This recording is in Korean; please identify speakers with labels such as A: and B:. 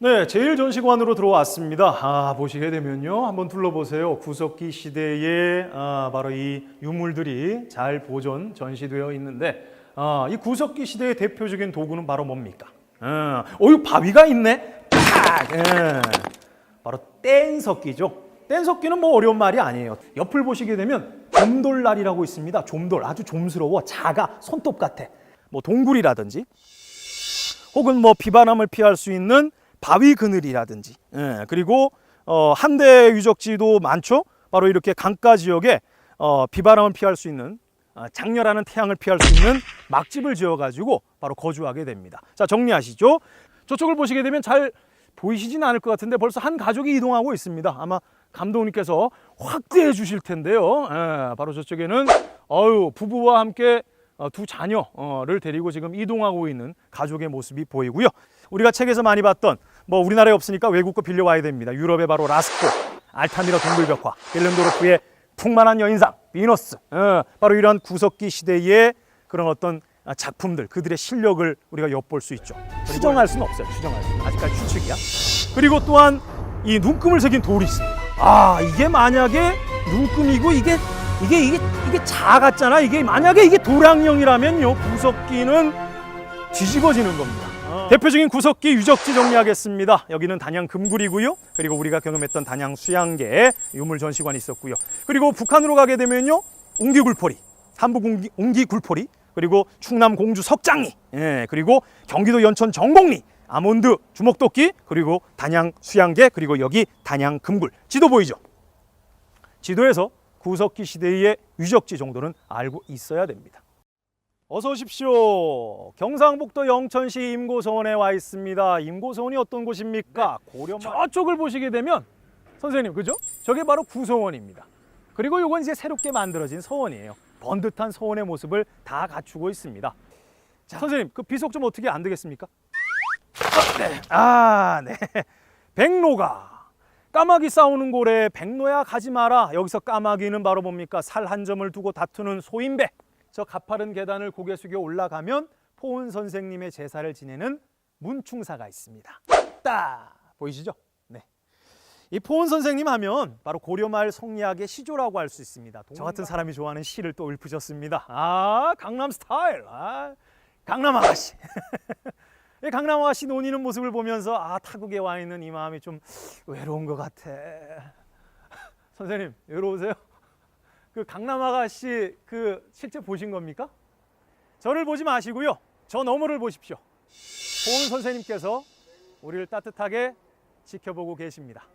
A: 네, 제일 전시관으로 들어왔습니다. 아, 보시게 되면요. 한번 둘러보세요. 구석기 시대의 아, 바로 이 유물들이 잘 보존, 전시되어 있는데 아, 이 구석기 시대의 대표적인 도구는 바로 뭡니까? 어, 어, 이 바위가 있네? 팍! 예. 바로 뗀석기죠. 뗀석기는 뭐 어려운 말이 아니에요. 옆을 보시게 되면 좀돌날이라고 있습니다. 좀돌, 아주 좀스러워, 작아, 손톱 같아. 뭐 동굴이라든지 혹은 뭐 비바람을 피할 수 있는 바위 그늘이라든지 예, 그리고 어, 한대 유적지도 많죠. 바로 이렇게 강가 지역에 어, 비바람을 피할 수 있는 어, 장렬하는 태양을 피할 수 있는 막집을 지어가지고 바로 거주하게 됩니다. 자 정리하시죠. 저쪽을 보시게 되면 잘 보이시진 않을 것 같은데 벌써 한 가족이 이동하고 있습니다. 아마 감독님께서 확대해 주실 텐데요. 예, 바로 저쪽에는 어유 부부와 함께 어, 두 자녀를 데리고 지금 이동하고 있는 가족의 모습이 보이고요. 우리가 책에서 많이 봤던 뭐 우리나라에 없으니까 외국 거 빌려와야 됩니다. 유럽의 바로 라스코, 알타미라 동굴벽화, 벨렌도르프의 풍만한 여인상, 비너스. 어, 바로 이런 구석기 시대의 그런 어떤 작품들, 그들의 실력을 우리가 엿볼 수 있죠. 추정할 수는 없어요. 추정할 수는. 아직까지 추측이야. 그리고 또한 이 눈금을 새긴 돌이 있습니다. 아, 이게 만약에 눈금이고 이게 이게 이게 이게 작았잖아. 이게 만약에 이게 도량령이라면요. 구석기는 뒤집어지는 겁니다. 대표적인 구석기 유적지 정리하겠습니다. 여기는 단양 금굴이고요. 그리고 우리가 경험했던 단양 수양계 유물 전시관이 있었고요. 그리고 북한으로 가게 되면요. 웅기굴포리, 한북 웅기, 웅기굴포리, 그리고 충남 공주 석장리, 예, 그리고 경기도 연천 정곡리, 아몬드 주먹도끼, 그리고 단양 수양계, 그리고 여기 단양 금굴. 지도 보이죠? 지도에서 구석기 시대의 유적지 정도는 알고 있어야 됩니다. 어서 오십시오. 경상북도 영천시 임고서원에 와 있습니다. 임고서원이 어떤 곳입니까? 고려 저쪽을 보시게 되면 선생님 그죠? 저게 바로 구서원입니다. 그리고 이건 이제 새롭게 만들어진 서원이에요. 번듯한 서원의 모습을 다 갖추고 있습니다. 자, 선생님 그 비속 좀 어떻게 안 되겠습니까? 아, 네. 아, 네. 백로가 까마귀 싸우는 고래 백로야 가지 마라. 여기서 까마귀는 바로 뭡니까? 살 한 점을 두고 다투는 소인배. 저 가파른 계단을 고개 숙여 올라가면 포은 선생님의 제사를 지내는 문충사가 있습니다. 딱 보이시죠? 네. 이 포은 선생님 하면 바로 고려말 성리학의 시조라고 할 수 있습니다. 저 같은 사람이 좋아하는 시를 또 읊으셨습니다. 아, 강남 스타일. 아, 강남 아가씨. 이 강남 아가씨 논이는 모습을 보면서 아, 타국에 와 있는 이 마음이 좀 외로운 것 같아. 선생님, 외로우세요? 그 강남 아가씨 그 실제 보신 겁니까? 저를 보지 마시고요. 저 너머를 보십시오. 보은 선생님께서 우리를 따뜻하게 지켜보고 계십니다.